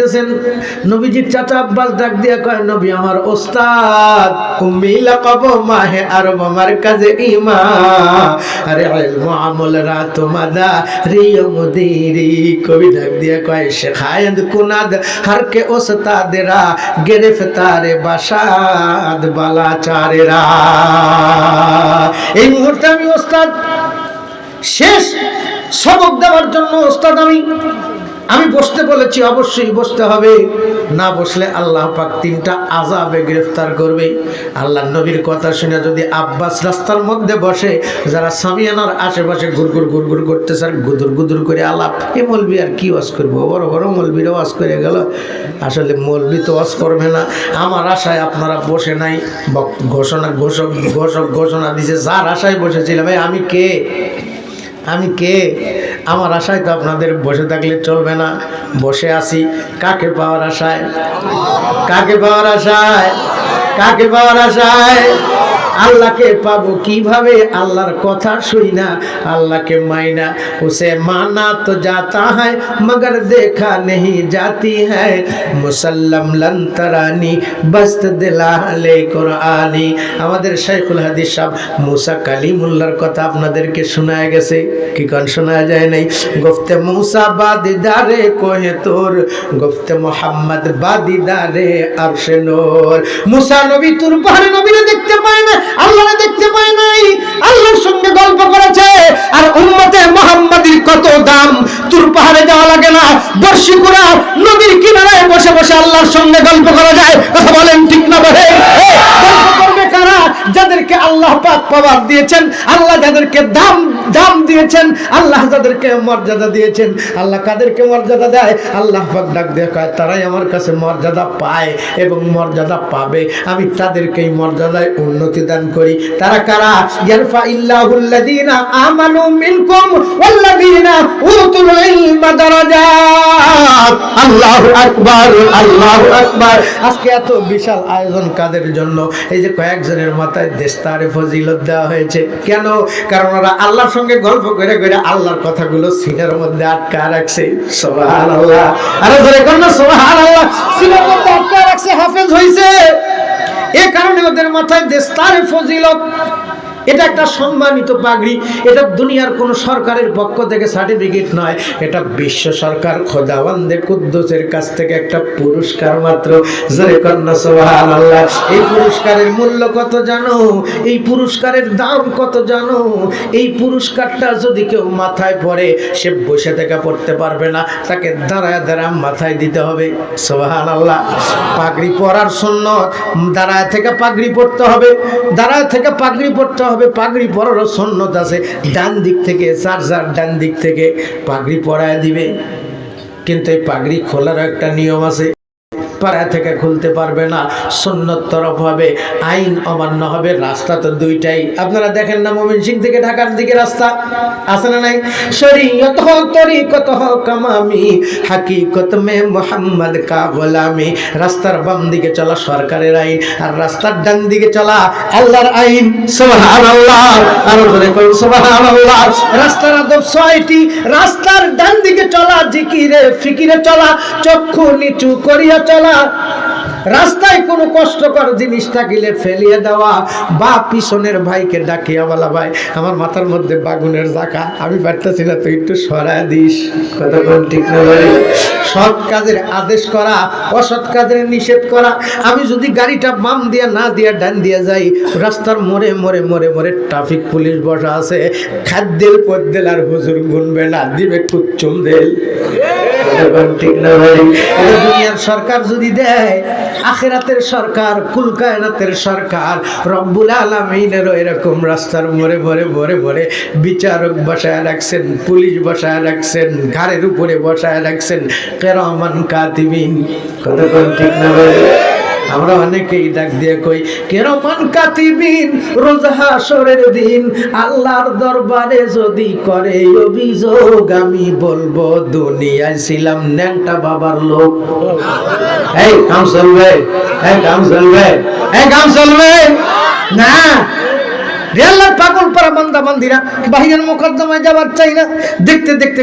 দেখতেছেন নবীজির চাচা আব্বাস ডাক দিয়া কয়, নবী আমার ওস্তাদ উম্মি লাকাব মাহে আরব আমার কাজে ইমা আরে আমল রাত মাদা রিয় মুদিরি। কবি ডাক দিয়া কয়, শেখায়দ কুনাদ হর কে ওস্তাদেরা, গেরেফতারে বাসাদ বালাচারেরা। এই মুহূর্তে আমি ওস্তাদ, শেষ সবক দেওয়ার জন্য ওস্তাদ আমি আমি বসতে বলেছি, অবশ্যই বসতে হবে। না বসলে আল্লাহ পাক তিনটা আজাবে গ্রেফতার করবে। আল্লাহ নবীর কথা শুনে যদি আব্বাস রাস্তার মধ্যে বসে, যারা সামিয়ানার আশেপাশে ঘুরঘুর ঘুরঘুর করতেছে, আর গুদুর গুদুর করে আলাপ, এ মলবি আর কি ওয়াজ করব? বড় বড় মলবিরা ওয়াজ করে গেল। আসলে মলবি তো ওয়াজ করবে না। আমার আশায় আপনারা বসে নাই। ঘোষণা, ঘোষক ঘোষক ঘোষণা দিছে, যার আশায় বসেছিলাম। ভাই আমি কে? আমি কে? আমার আশায় তো আপনাদের বসে থাকলে চলবে না। বসে আছি। কাকে পাওয়ার আশায়? কাকে পাওয়ার আশায়? কাকে পাওয়ার আশায়? আল্লাহকে পাবো। কীভাবে? আল্লাহর কথা শুই না, আল্লাহকে মাইনা উসে মানা তো যাতা হয়, মগর দেখা নেই যাতি হ্যাঁ। মুসল্লম লন্তরানি বস্ত দিলালে কোরআনি। আমাদের শাইখুল হাদিস সাহ মুসা কালিমুল্লার কথা আপনাদেরকে শোনা গেছে। কি কন শোনা যায় নাই? গুফতে মুসা বাদিদারে কোহে তোর গুফতে মোহাম্মদ বাদিদারে আরশে নোর। মুসা নবী তোর পাহাড়ে নবীরা দেখতে পায় না আল্লাহরে দেখতে পায় নাই। আল্লাহর সঙ্গে গল্প করেছে। আর উম্মতে মোহাম্মদীর কত দাম? তুর পাহাড়ে যাওয়া লাগে না। বর্ষি কুড়া নদীর কিনারায় বসে বসে আল্লাহর সঙ্গে গল্প করা যায়। কথা বলেন ঠিক না বলে? যাদেরকে আল্লাহ পাক পাওয়ার দিয়েছেন, আল্লাহ যাদেরকে দাম দাম দিয়েছেন, আল্লাহ যাদেরকে মর্যাদা দিয়েছেন, আল্লাহ কাদেরকে মর্যাদা দেয়? আল্লাহ পাক ডাক দিয়ে কয়, তারাই আমার কাছে মর্যাদা পায় এবং মর্যাদা পাবে। আমি তাদেরকেই মর্যাদায় উন্নতি দান করি। তারা কারা? ইয়ারফা ইল্লাহুল্লাযীনা আমানু মিনকুম ওয়াল্লাযীনা উতুল ইলমা দারাজাত। আল্লাহু আকবার আল্লাহু আকবার। আজকে এত বিশাল আয়োজন কাদের জন্য? এই যে কয়েকজনের মাথায় দেশতারে ফজিলত দেওয়া হয়েছে। কেন? কারণ ওরা আল্লাহর সঙ্গে গল্প করে করে আল্লাহর কথাগুলো সিনের মধ্যে আটকা রাখছে। সুবহানাল্লাহ। আরে ধরে কোন সিনের মধ্যে আটকা রাখছে, হাফেজ হয়েছে এ কারণে ওদের মাথায় দেশতারে ফজিলত। এটা একটা সম্মানিত পাগড়ি। এটা দুনিয়ার কোনো সরকারের পক্ষ থেকে সার্টিফিকেট নয়। এটা বিশ্ব সরকার খোদাওয়ান্দে কুদ্দুসের কাছ থেকে একটা পুরস্কার মাত্র। এই পুরস্কারের মূল্য কত জানো? এই পুরস্কারের দাম কত জানো? এই পুরস্কারটা যদি কেউ মাথায় পড়ে, সে বসে থেকে পড়তে পারবে না। তাকে দাঁড়ায় দাঁড়ায় মাথায় দিতে হবে। সোহান আল্লাহ পাগড়ি পরার সুন্নত। দাঁড়ায় থেকে পাগড়ি পড়তে হবে। দাঁড়ায় থেকে পাগড়ি পড়তে হবে, পাগড়ি পরারও সন্ন্যত আছে। ডান দিক থেকে, চার চার ডান দিক থেকে পাগড়ি পরায় দিবে। কিন্তু এই পাগড়ি খোলারও একটা নিয়ম আছে। পাড়া থেকে খুলতে পারবে না, সুন্নত তরফ হবে, আইন অমান্য হবে, রাস্তা তো দুইটাই। আপনারা দেখেন না মমিন সিং থেকে ঢাকার দিকে রাস্তা? আছে না নাই? শরীয়ত তরিকত কামামি হাকিকত মে মোহাম্মদ কা গোলামি। রাস্তার বাম দিকে চলা সরকারের আইন, আর রাস্তার ডান দিকে চলা আল্লাহর আইন। সুবহানাল্লাহ। আর ধরে কই সুবহানাল্লাহ। রাস্তার আদব ছয়টি, রাস্তার ডান দিকে চলা জিকিরে ফিকিরে ফিকিরে চলা, চক্ষু নিচু করিয়া চলা। রাস্তায় কোনো কষ্টকর জিনিস থাকিলে ফেলিয়ে দেওয়া। বা পিছনের ভাইকে ডাকিয়া বলা, ভাই, আমার মাথার মধ্যে বাগুনের জাকা, আমি পারতেছি না, তুই একটু সরায় দিস। কতক্ষণ ঠিক না সৎ কাজের আদেশ করা, অসৎ কাজের নিষেধ করা। আমি যদি গাড়িটা বাম দিয়া, না দিয়া, ডান দিয়া যাই, রাস্তার মোড়ে মোড়ে মোড়ে মোড়ে ট্রাফিক পুলিশ বসা আছে। খাদ্যের পদ্দেল আর হুজুর গুনবে না, দিবে কুচ্চুম দেল। এখন ঠিক দুনিয়ার সরকার যদি দেয়, আখেরাতের সরকার কুলকায়নাতের সরকার, রব্বুল আলমিনেরও এরকম রাস্তার মোড়ে ভরে ভরে ভরে বিচারক বসায় রাখছেন, পুলিশ বসায় রাখছেন, ঘাড়ের উপরে বসায় রাখছেন, কেরমান কাতিবিন কতক্ষণ ঠিক না ভাই? আমরা অনেকেই ডাক দিয়ে কই কেরমান কাতিবিন, রোজ হাসরের দিন, আল্লাহর দরবারে যদি করে অভিযোগ, আমি বলব, দুনিয়ায় ছিলাম ন্যাংটা বাবার লোক। এই, কাম চলবে, এই, কাম চলবে, এই, কাম চলবে। না রেল্লার পাগল পারা বান্দা বান্দিরা বাহিরের মোকদ্দমায় যাবার চাই না। দেখতে দেখতে